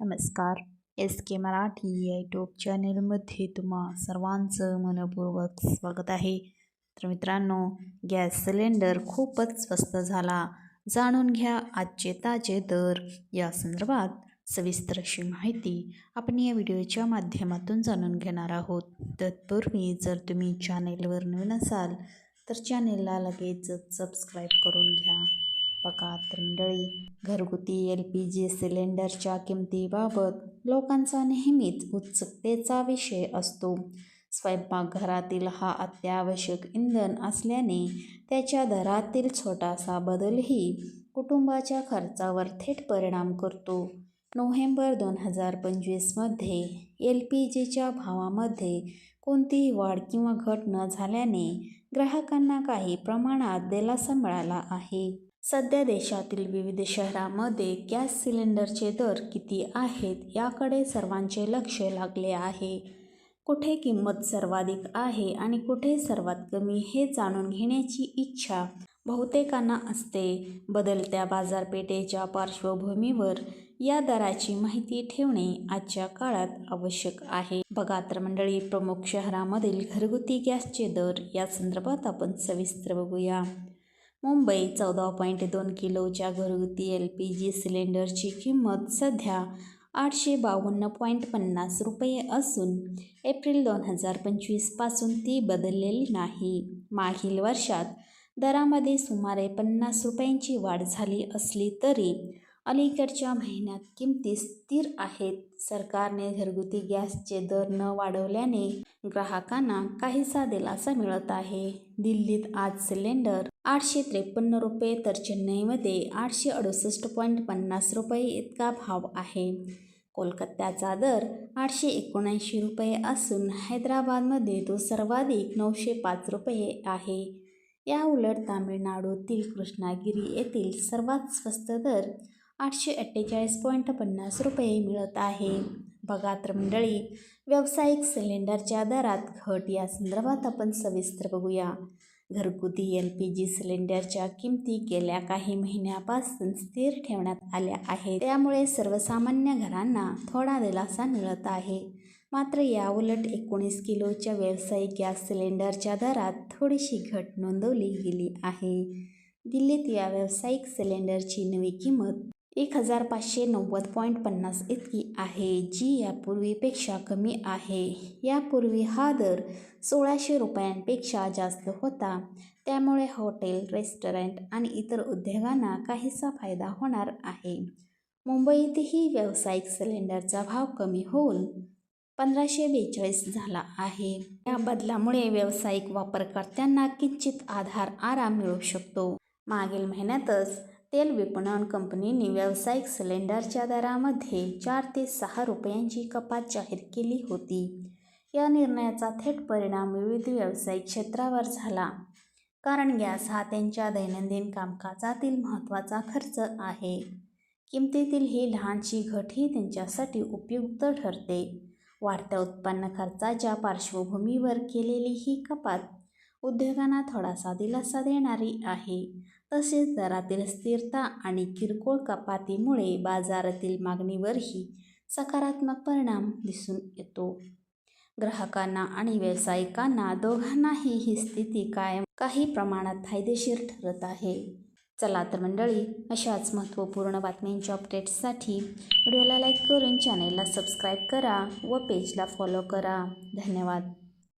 नमस्कार. एस के मराठी या यूट्यूब चॅनेलमध्ये तुम्हा सर्वांचं मनपूर्वक स्वागत आहे. तर मित्रांनो गॅस सिलेंडर खूपच स्वस्त झाला. जाणून घ्या आजचे ताजे दर. या संदर्भात सविस्तर अशी माहिती आपण या व्हिडिओच्या माध्यमातून जाणून घेणार आहोत. तत्पूर्वी जर तुम्ही चॅनेलवर नवीन असाल तर चॅनेलला लगेच सबस्क्राईब करून घ्या. बघा मंडळी घरगुती एल पी जी सिलेंडरच्या किमतीबाबत लोकांचा नेहमीच उत्सुकतेचा विषय असतो. स्वयंपाकघरातील हा अत्यावश्यक इंधन असल्याने त्याच्या दरातील छोटासा बदलही कुटुंबाच्या खर्चावर थेट परिणाम करतो. नोव्हेंबर दोन हजार पंचवीसमध्ये एल पी जीच्या भावामध्ये कोणतीही वाढ किंवा घट न झाल्याने ग्राहकांना काही प्रमाणात दिलासा मिळाला आहे. सध्या देशातील विविध शहरामध्ये गॅस सिलेंडरचे दर किती आहेत याकडे सर्वांचे लक्ष लागले आहे. कुठे किंमत सर्वाधिक आहे आणि कुठे सर्वात कमी हे जाणून घेण्याची इच्छा बहुतेकांना असते. बदलत्या बाजारपेठेच्या पार्श्वभूमीवर या दराची माहिती ठेवणे आजच्या काळात आवश्यक आहे. बघा तर मंडळी प्रमुख शहरामधील घरगुती गॅसचे दर या संदर्भात आपण सविस्तर बघूया. मुंबई चौदा पॉईंट दोन किलोच्या घरगुती एल पी जी सिलेंडरची किंमत सध्या आठशे बावन्न पॉईंट पन्नास रुपये असून एप्रिल दोन हजार पंचवीसपासून ती बदललेली नाही. मागील वर्षात दरामध्ये सुमारे पन्नास रुपयांची वाढ झाली असली तरी अलीकडच्या महिन्यात किमती स्थिर आहेत. सरकारने घरगुती गॅसचे दर न वाढवल्याने ग्राहकांना काहीसा दिलासा मिळत आहे. दिल्लीत आज सिलेंडर आठशे त्रेपन्न रुपये तर चेन्नईमध्ये आठशे अडुसष्ट पॉईंट पन्नास रुपये इतका भाव आहे. कोलकात्याचा दर आठशे एकोणऐंशी रुपये असून हैदराबादमध्ये तो सर्वाधिक नऊशे पाच रुपये आहे. याउलट तामिळनाडूतील कृष्णागिरी येथील सर्वात स्वस्त दर आठशे अठ्ठेचाळीस पॉईंट पन्नास रुपये मिळत आहे. बघा तर मंडळी व्यावसायिक सिलेंडरच्या दरात घट या संदर्भात आपण सविस्तर बघूया. घरगुती एल पी जी सिलेंडरच्या किमती गेल्या काही महिन्यापासून स्थिर ठेवण्यात आल्या आहेत. त्यामुळे सर्वसामान्य घरांना थोडा दिलासा मिळत आहे. मात्र याउलट एकोणीस किलोच्या व्यावसायिक गॅस सिलेंडरच्या दरात थोडीशी घट नोंदवली गेली आहे. दिल्लीत या व्यावसायिक सिलेंडरची नवी किंमत एक हजार पाचशे नव्वद पॉईंट पन्नास इतकी आहे जी यापूर्वीपेक्षा कमी आहे. यापूर्वी हा दर सोळाशे रुपयांपेक्षा जास्त होता. त्यामुळे हॉटेल रेस्टॉरंट आणि इतर उद्योगांना काहीसा फायदा होणार आहे. मुंबईतही व्यावसायिक सिलेंडरचा भाव कमी होऊन पंधराशे बेचाळीस झाला आहे. या बदलामुळे व्यावसायिक वापरकर्त्यांना किंचित आधार आराम मिळू शकतो. मागील महिन्यातच तेल विपणन कंपनीने व्यावसायिक सिलेंडरच्या दरामध्ये चार ते सहा रुपयांची कपात जाहीर केली होती. या निर्णयाचा थेट परिणाम विविध व्यावसायिक क्षेत्रावर झाला. कारण गॅस हा त्यांच्या दैनंदिन कामकाजातील महत्त्वाचा खर्च आहे. किमतीतील ही लहानशी घट ही त्यांच्यासाठी उपयुक्त ठरते. वाढत्या उत्पन्न खर्चाच्या पार्श्वभूमीवर केलेली ही कपात उद्योगांना थोडासा दिलासा देणारी आहे. तसेच दरातील स्थिरता आणि किरकोळ कपातीमुळे बाजारातील मागणीवरही सकारात्मक परिणाम दिसून येतो. ग्राहकांना आणि व्यावसायिकांना दोघांनाही ही स्थिती कायम काही प्रमाणात फायदेशीर ठरत आहे. चला तर मंडळी अशाच महत्त्वपूर्ण बातम्यांच्या अपडेट्ससाठी व्हिडिओला लाईक करून चॅनेलला सबस्क्राईब करा व पेजला फॉलो करा. धन्यवाद.